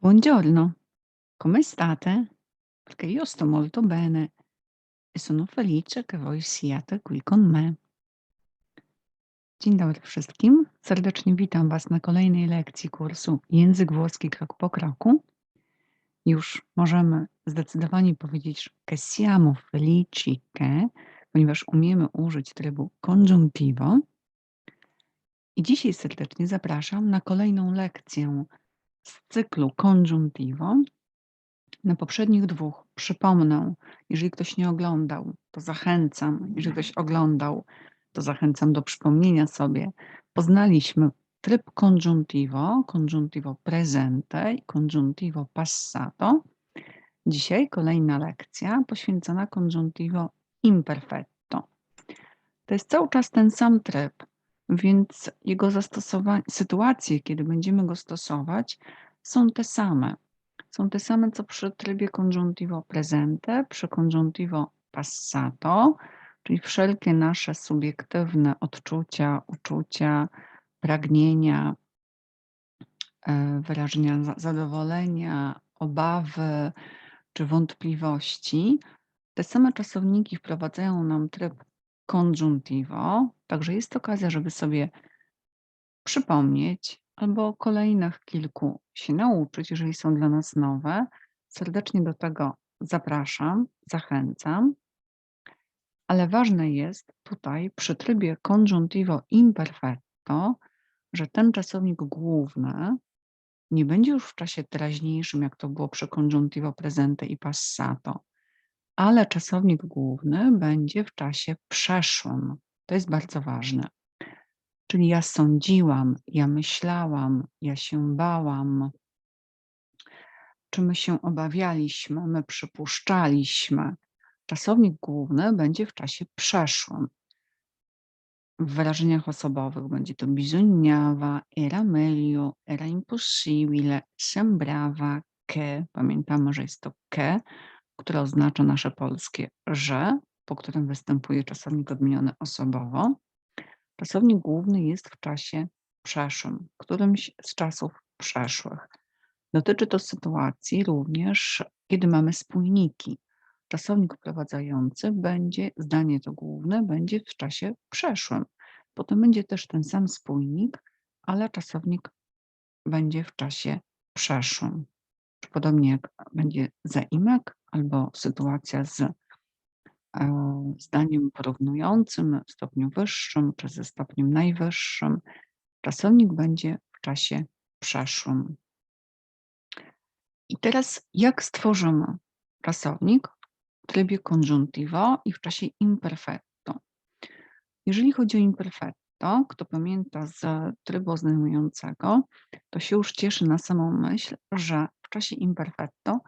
Buongiorno, come state? Perché io sto molto bene e sono felice che voi siate qui con me. Dzień dobry wszystkim. Serdecznie witam Was na kolejnej lekcji kursu Język włoski krok po kroku. Już możemy zdecydowanie powiedzieć che siamo felici che, ponieważ umiemy użyć trybu congiuntivo. I dzisiaj serdecznie zapraszam na kolejną lekcję z cyklu congiuntivo. Na poprzednich dwóch przypomnę, jeżeli ktoś nie oglądał, to zachęcam, jeżeli ktoś oglądał, to zachęcam do przypomnienia sobie. Poznaliśmy tryb congiuntivo, congiuntivo presente i congiuntivo passato. Dzisiaj kolejna lekcja poświęcona congiuntivo imperfetto. To jest cały czas ten sam tryb, więc jego zastosowanie, sytuacje, kiedy będziemy go stosować, są te same. Są te same, co przy trybie congiuntivo presente, przy congiuntivo passato, czyli wszelkie nasze subiektywne odczucia, uczucia, pragnienia, e, wyrażenia zadowolenia, obawy czy wątpliwości. Te same czasowniki wprowadzają nam tryb congiuntivo, także jest okazja, żeby sobie przypomnieć albo kolejnych kilku się nauczyć, jeżeli są dla nas nowe. Serdecznie do tego zapraszam, zachęcam. Ale ważne jest tutaj przy trybie congiuntivo imperfetto, że ten czasownik główny nie będzie już w czasie teraźniejszym, jak to było przy congiuntivo presente i passato, ale czasownik główny będzie w czasie przeszłym. To jest bardzo ważne. Czyli ja sądziłam, ja myślałam, ja się bałam. Czy my się obawialiśmy, my przypuszczaliśmy. Czasownik główny będzie w czasie przeszłym. W wyrażeniach osobowych będzie to bisognava, era meglio, era impossibile, sembrava che. Pamiętamy, że jest to che, które oznacza nasze polskie że, po którym występuje czasownik odmieniony osobowo. Czasownik główny jest w czasie przeszłym, którymś z czasów przeszłych. Dotyczy to sytuacji również, kiedy mamy spójniki. Czasownik wprowadzający będzie, zdanie to główne, będzie w czasie przeszłym. Potem będzie też ten sam spójnik, ale czasownik będzie w czasie przeszłym. Podobnie jak będzie zaimek albo sytuacja z E, zdaniem porównującym w stopniu wyższym czy ze stopniem najwyższym, czasownik będzie w czasie przeszłym. I teraz jak stworzymy czasownik w trybie congiuntivo i w czasie imperfetto? Jeżeli chodzi o imperfetto, kto pamięta z trybu oznajmującego, to się już cieszy na samą myśl, że w czasie imperfetto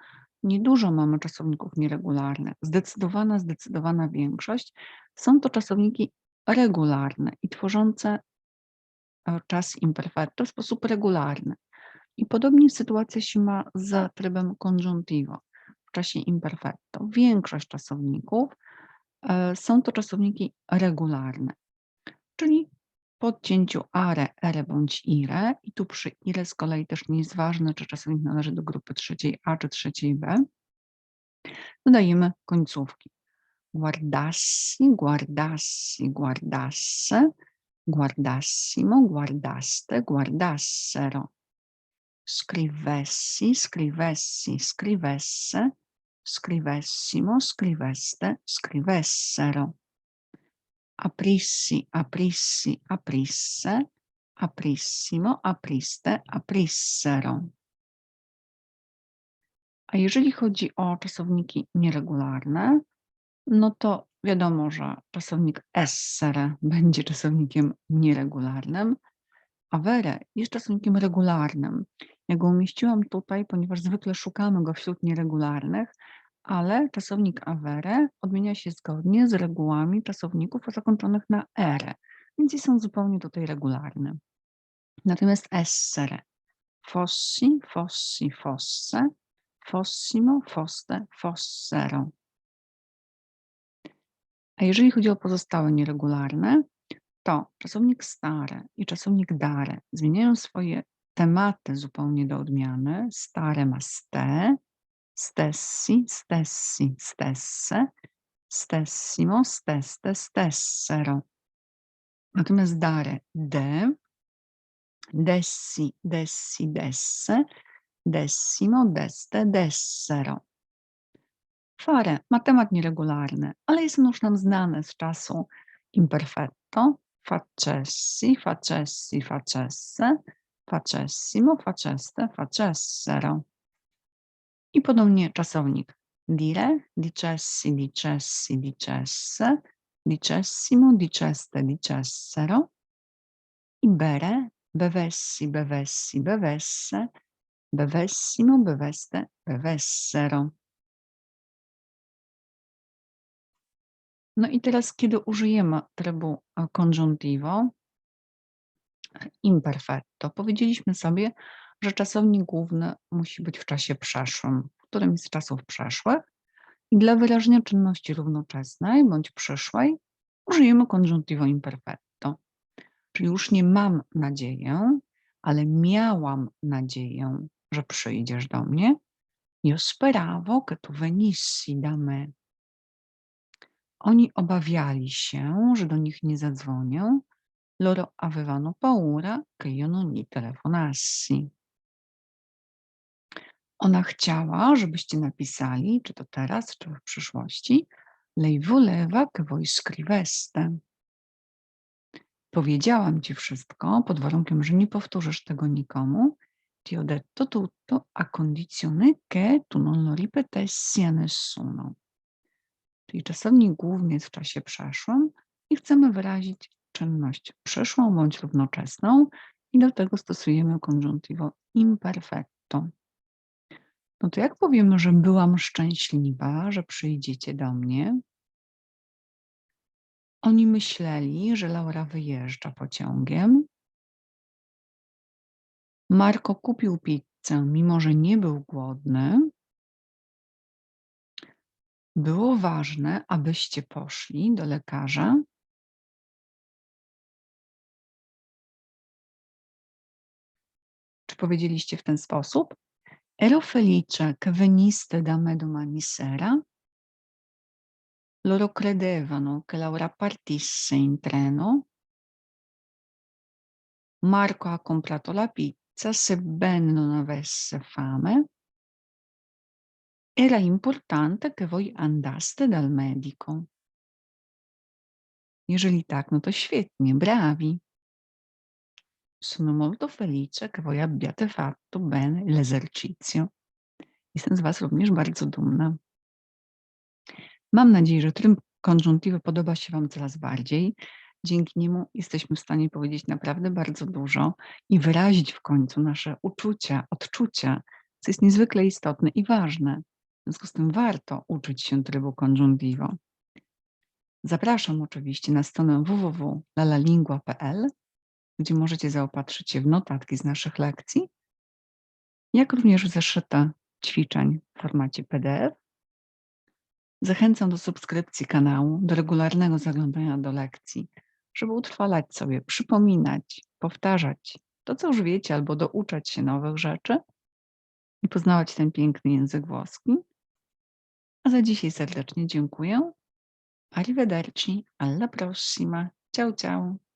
Niedużo mamy czasowników nieregularnych. Zdecydowana, zdecydowana większość są to czasowniki regularne i tworzące e, czas imperfetto w sposób regularny. I podobnie sytuacja się ma z trybem congiuntivo w czasie imperfetto. Większość czasowników e, są to czasowniki regularne, czyli po odcięciu are, ere bądź ire i tu przy ire z kolei też nie jest ważne, czy czasownik należy do grupy trzeciej A czy trzeciej B, dodajemy końcówki. Guardassi, guardassi, guardasse, guardassimo, guardaste, guardassero. Scrivessi, scrivessi, scrivesse, scrivessimo, scriveste, scrivessero aprissi, aprissi, aprisse, aprissimo, apriste, aprissero. A jeżeli chodzi o czasowniki nieregularne, no to wiadomo, że czasownik essere będzie czasownikiem nieregularnym, a vere jest czasownikiem regularnym. Ja go umieściłam tutaj, ponieważ zwykle szukamy go wśród nieregularnych, ale czasownik avere odmienia się zgodnie z regułami czasowników zakończonych na ere, więc są zupełnie tutaj regularne. Natomiast essere, fossi, fossi, fosse, fossimo, foste, fossero. A jeżeli chodzi o pozostałe nieregularne, to czasownik stare i czasownik dare zmieniają swoje tematy zupełnie do odmiany. Stare ma ste, stessi, stessi, stesse, stessimo, steste, stessero. Natomiast dare de, dessi, dessi, desse, dessimo, deste, dessero. Fare ma temat nieregularny, ale jest on już nam znany z czasu imperfetto. Facessi, facessi, facesse, facessimo, faceste, facessero. I podobnie czasownik dire, dicessi, dicessi, dicesse, dicessimo, diceste, dicessero. I bere, bevessi, bevessi, bevesse, bevessimo, beveste, bevessero. No i teraz, kiedy użyjemy trybu e, congiuntivo, imperfetto, powiedzieliśmy sobie, że czasownik główny musi być w czasie przeszłym, w którym z czasów przeszłych. I dla wyrażenia czynności równoczesnej bądź przyszłej użyjemy congiuntivo imperfetto. Czyli już nie mam nadzieję, ale miałam nadzieję, że przyjdziesz do mnie. Io speravo che tu venissi da me. Oni obawiali się, że do nich nie zadzwonię. Loro avevano paura che io non gli telefonassi. Ona chciała, żebyście napisali, czy to teraz, czy w przyszłości, lei voleva che voi scriveste. Powiedziałam ci wszystko pod warunkiem, że nie powtórzysz tego nikomu. Ti ho detto tutto a condizione che tu non lo ripetessi a nessuno. Czyli czasownik główny jest w czasie przeszłym i chcemy wyrazić czynność przyszłą bądź równoczesną i do tego stosujemy congiuntivo imperfetto. No to jak powiemy, że byłam szczęśliwa, że przyjdziecie do mnie? Oni myśleli, że Laura wyjeżdża pociągiem. Marko kupił pizzę, mimo że nie był głodny. Było ważne, abyście poszli do lekarza. Czy powiedzieliście w ten sposób? Ero felice che veniste da me domani sera. Loro credevano che Laura partisse in treno. Marco ha comprato la pizza sebbene non avesse fame. Era importante che voi andaste dal medico. Jeżeli tak, no to świetnie, bravi. Sono molto felice che voi abbiate fatto bene l'esercizio. Jestem z Was również bardzo dumna. Mam nadzieję, że tryb konżuntywy podoba się Wam coraz bardziej. Dzięki niemu jesteśmy w stanie powiedzieć naprawdę bardzo dużo i wyrazić w końcu nasze uczucia, odczucia, co jest niezwykle istotne i ważne. W związku z tym warto uczyć się trybu congiuntivo. Zapraszam oczywiście na stronę www.lalalingua.pl, gdzie możecie zaopatrzyć się w notatki z naszych lekcji, jak również w zeszyte ćwiczeń w formacie PDF. Zachęcam do subskrypcji kanału, do regularnego zaglądania do lekcji, żeby utrwalać sobie, przypominać, powtarzać to, co już wiecie, albo douczać się nowych rzeczy i poznawać ten piękny język włoski. A za dzisiaj serdecznie dziękuję. Arrivederci, alla prossima. Ciao, ciao.